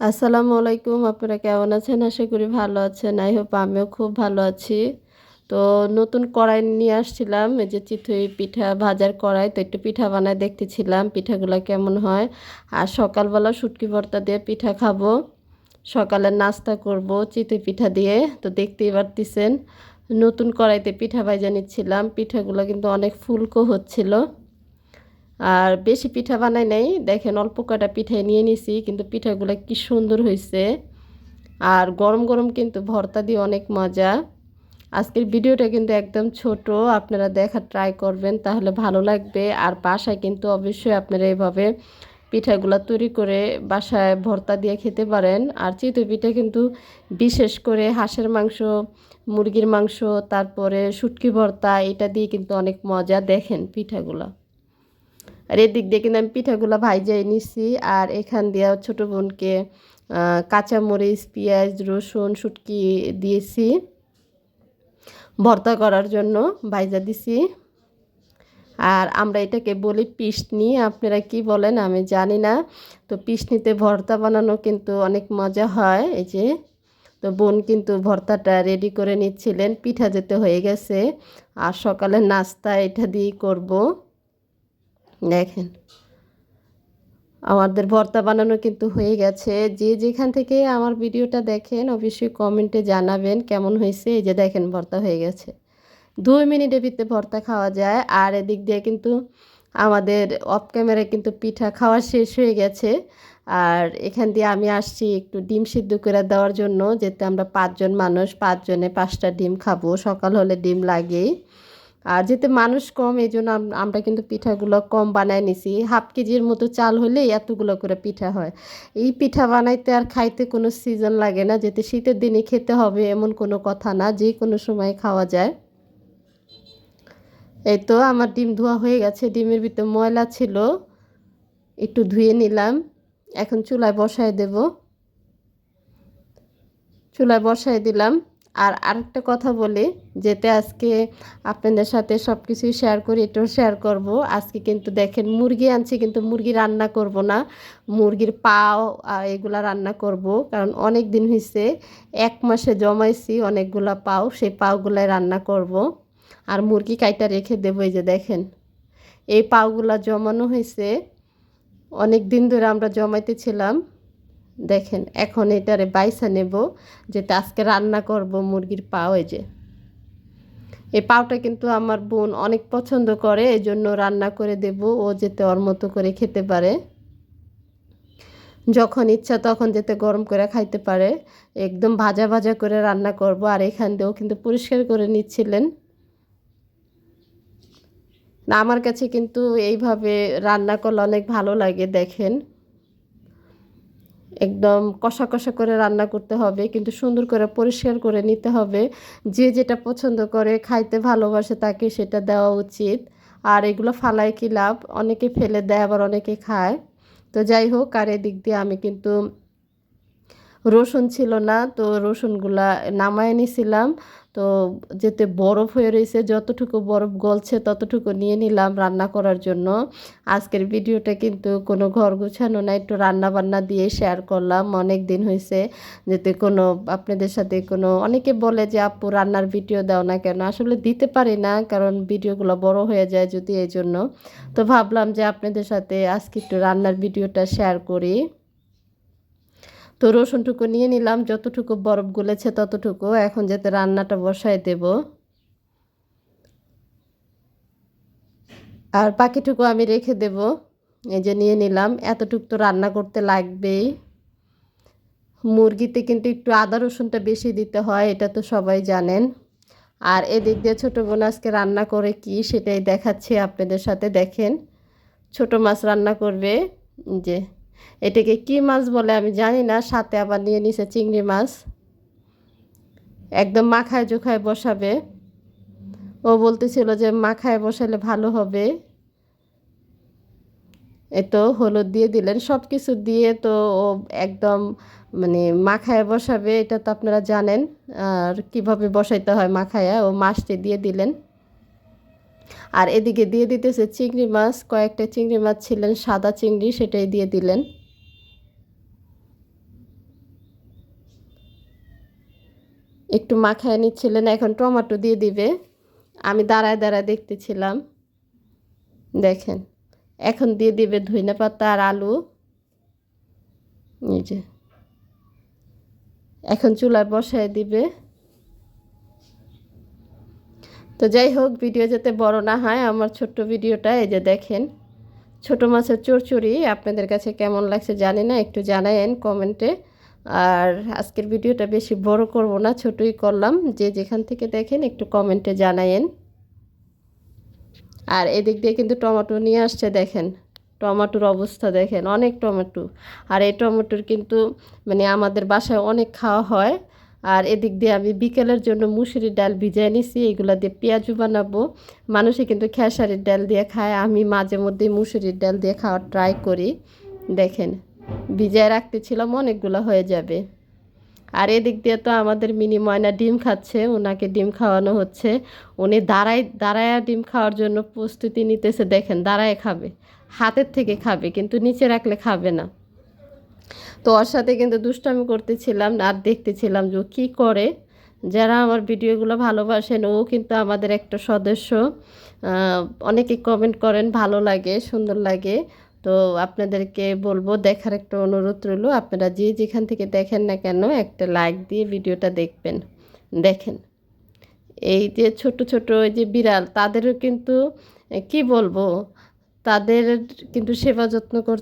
আসসালামু আলাইকুম, আপনারা কেমন আছেন? আশা করি ভালো আছেন। আই হোপ আমিও খুব ভালো আছি। তো নতুন কড়াই নিয়ে আসছিলাম, এই যে চিথই পিঠা ভাজার কড়াই, তো একটু পিঠা বানায় দেখতেছিলাম, পিঠাগুলো কেমন হয়। আর সকালবেলা শুটকি ভর্তা দিয়ে পিঠা খাব। সকালে নাস্তা করব চিতই পিঠা দিয়ে, তো দেখতেই পারতেছেন। নতুন কড়াইতে পিঠা ভাজা নিচ্ছিলাম। পিঠাগুলো কিন্তু অনেক ফুলকো হচ্ছিল। আর বেশি পিঠা বানাই নাই। দেখেন অল্প কটা পিঠাই নিয়ে নিছি, কিন্তু পিঠাগুলো কি সুন্দর হয়েছে। আর গরম গরম কিন্তু ভর্তা দিয়ে অনেক মজা। আজকের ভিডিওটা কিন্তু একদম ছোট, আপনারা দেখা ট্রাই করবেন, তাহলে ভালো লাগবে। আর বাসায় কিন্তু অবশ্যই আপনারা এভাবে পিঠাগুলো তৈরি করে বাসায় ভর্তা দিয়ে খেতে পারেন। আর চিতই পিঠা কিন্তু বিশেষ করে হাঁসের মাংস, মুরগির মাংস, তারপরে শুটকি ভর্তা, এটা দিয়ে কিন্তু অনেক মজা। দেখেন পিঠাগুলো। আর এদিক দিয়ে কিন্তু আমি পিঠাগুলো ভাইজাই নিছি। আর এখান দিয়ে ছোটো বোনকে কাঁচামরিচ, পেঁয়াজ, রসুন, শুটকি দিয়েছি। ভর্তা করার জন্য ভাইজা দিছি। আর আমরা এটাকে বলি পিসনি। আপনারা কি বলেন আমি জানি না। তো পিসনিতে ভর্তা বানানো কিন্তু অনেক মজা হয়। এই যে, তো বোন কিন্তু ভর্তাটা রেডি করে নিচ্ছিলেন। পিঠা যেতে হয়ে গেছে। আর সকালে নাস্তা এটা দিয়েই করব। দেখেন। আমাদের ভর্তা বানানো কিন্তু হয়ে গেছে। যে যেখান থেকে আমার ভিডিওটা দেখেন, অবশ্যই কমেন্টে জানাবেন কেমন হয়েছে। এই যে দেখেন, ভর্তা হয়ে গেছে। দুই মিনিটের ভিতরে ভর্তা খাওয়া যায়। আর এদিক দিয়ে কিন্তু আমাদের অফ ক্যামেরায় কিন্তু পিঠা খাওয়া শেষ হয়ে গেছে। আর এখান দিয়ে আমি আসছি একটু ডিম সিদ্ধ করে দেওয়ার জন্য। যেতে আমরা পাঁচজন মানুষ, পাঁচজনে পাঁচটা ডিম খাব। সকাল হলে ডিম লাগেই। আর যেতে মানুষ কম এই জন্য আমরা কিন্তু পিঠাগুলো কম বানায় নিছি। হাফ কেজির মতো চাল হলে এতগুলো করে পিঠা হয়। এই পিঠা বানাইতে আর খাইতে কোনো সিজন লাগে না। যেতে শীতের দিনে খেতে হবে এমন কোনো কথা না, যে কোনো সময় খাওয়া যায়। এই তো আমার ডিম ধোয়া হয়ে গেছে। ডিমের ভিতরে ময়লা ছিল, একটু ধুয়ে নিলাম। এখন চুলায় বসায় দেব। চুলায় বসায় দিলাম। আর আরেকটা কথা বলি যেতে আজকে আপনাদের সাথে সব কিছুই শেয়ার করি, এটাও শেয়ার করব। আজকে কিন্তু দেখেন মুরগি আনছি, কিন্তু মুরগি রান্না করব না। মুরগির পাও এগুলা রান্না করব। কারণ অনেক দিন হয়েছে এক মাসে জমাইছি অনেকগুলা পাও, সেই পাওগুলাই রান্না করব। আর মুরগি কাইটা রেখে দেবো, এই যে দেখেন। এই পাওগুলা জমানো হয়েছে অনেক দিন ধরে আমরা জমাইতেছিলাম। দেখেন, এখন এটারে বাইসা নেব যেটা আজকে রান্না করব মুরগির পাও, এই যে। এই পাওটা কিন্তু আমার বোন অনেক পছন্দ করে এই জন্য রান্না করে দেব, ও যেতে ওর মতো করে খেতে পারে। যখন ইচ্ছা তখন যেতে গরম করে খাইতে পারে, একদম ভাজা ভাজা করে রান্না করব, আর এখান দিয়েও কিন্তু পরিষ্কার করে নিচ্ছিলেন। আমার কাছে কিন্তু এইভাবে রান্না করলে অনেক ভালো লাগে, দেখেন। একদম কষা কষা করে রান্না করতে হবে, কিন্তু সুন্দর করে পরিষ্কার করে নিতে হবে। যে যেটা পছন্দ করে, খাইতে ভালোবাসে তাকে সেটা দেওয়া উচিত। আর এগুলো ফালায় কি লাভ? অনেকে ফেলে দেয়, আবার অনেকে খায়। তো যাই হোক, আর এদিক দিয়ে আমি কিন্তু রসুন ছিল না, তো রসুনগুলা নামায় নিছিলাম। তো যেতে বরফ হয়ে রয়েছে যতটুকু বরফ গলছে ততটুকু নিয়ে নিলাম রান্না করার জন্য। আজকের ভিডিওটা কিন্তু কোনো ঘর গোছানো না, একটু রান্না বান্না দিয়ে শেয়ার করলাম। অনেক দিন হয়েছে যেতে কোনো আপনাদের সাথে কোনো, অনেকে বলে যে, আপু, রান্নার ভিডিও দাও না কেন? আসলে দিতে পারি না, কারণ ভিডিওগুলো বড় হয়ে যায় যদি এই জন্য তো ভাবলাম যে, আপনাদের সাথে আজকে একটু রান্নার ভিডিওটা শেয়ার করি। তো রসুনটুকু নিয়ে নিলাম, যতটুকু বরফ গুলেছে ততটুকু। এখন যাতে রান্নাটা বসায় দেব। আর পাখিটুকু আমি রেখে দেব। এই যে নিয়ে নিলাম, এতটুকু তো রান্না করতে লাগবেই। মুরগিতে কিন্তু একটু আদা রসুনটা বেশি দিতে হয়, এটা তো সবাই জানেন। আর এদিক দিয়ে ছোটো বোন আজকে রান্না করে কি সেটাই দেখাচ্ছি আপনাদের সাথে। দেখেন, ছোট মাছ রান্না করবে। যে এটাকে কি মাছ বলে আমি জানি না, সাথে আবার নিয়ে নিছে চিংড়ি মাছ। একদম মাখায় জোখায় বসাবে। ও বলতেছিল যে মাখায় বসালে ভালো হবে। তো হলুদ দিয়ে দিলেন সব কিছু দিয়ে তো ও একদম মানে মাখায় বসাবে, এটা তো আপনারা জানেন। আর কীভাবে বসাইতে হয় মাখায়া, ও মাছটি দিয়ে দিলেন। আর এদিকে দিয়ে দিতেছে চিংড়ি মাছ, কয়েকটা চিংড়ি মাছ ছিলেন, সাদা চিংড়ি সেটাই দিয়ে দিলেন। একটু মাখায় নিচ্ছিলেন, এখন টমেটো দিয়ে দিবে। আমি দাঁড়ায় দাঁড়ায় দেখতেছিলাম। দেখেন, এখন দিয়ে দিবে ধইনা পাতা আর আলু। এই যে, এখন চুলায় বসায় দিবে। তো যাই হোক, ভিডিও যাতে বড় না হয়, আমার ছোট্ট ভিডিওটা এই যে দেখেন। ছোট মাছের চড়চড়ি আপনাদের কাছে কেমন লাগছে জানি না, একটু জানায়েন কমেন্টে। আর আজকের ভিডিওটা বেশি বড় করব না, ছোটই করলাম। যে যেখান থেকে দেখেন, একটু কমেন্টে জানায়েন। আর এদিক দিয়ে কিন্তু টমেটো নিয়ে আসছে, দেখেন। টমেটোর অবস্থা দেখেন, অনেক টমেটো। আর এই টমেটোর কিন্তু মানে আমাদের বাসায় অনেক খাওয়া হয়। আর এদিক দিয়ে আমি বিকেলের জন্য মুসুরির ডাল ভিজাই নিছি, এগুলো দিয়ে পেঁয়াজু বানাবো। মানুষে কিন্তু খেসারির ডাল দিয়ে খায়, আমি মাঝে মধ্যে মুসুরির ডাল দিয়ে খাওয়ার ট্রাই করি। দেখেন, ভিজায় রাখতেছিলাম, অনেকগুলো হয়ে যাবে। আর এদিক দিয়ে তো আমাদের মিনি ময়না ডিম খাচ্ছে ওনাকে ডিম খাওয়ানো হচ্ছে। উনি দাঁড়ায় দাঁড়ায় ডিম খাওয়ার জন্য প্রস্তুতি নিতেছে, দেখেন, দাঁড়ায় খাবে। হাতের থেকে খাবে, কিন্তু নিচে রাখলে খাবে না। তো ওর সাথে কিন্তু দুষ্টামি করতেছিলাম আর দেখতেছিলাম যে কী করে। যারা আমার ভিডিওগুলো ভালোবাসেন, ও কিন্তু আমাদের একটা সদস্য। অনেকে কমেন্ট করেন, ভালো লাগে, সুন্দর লাগে। তো আপনাদেরকে বলব, দেখার একটা অনুরোধ রইল, আপনারা যে যেখান থেকে দেখেন না কেন, একটা লাইক দিয়ে ভিডিওটা দেখবেন। দেখেন, এই যে ছোট ছোট ওই যে বিড়াল, তাদেরও কিন্তু, কি বলব, তাদের কিন্তু সেবা যত্ন করতে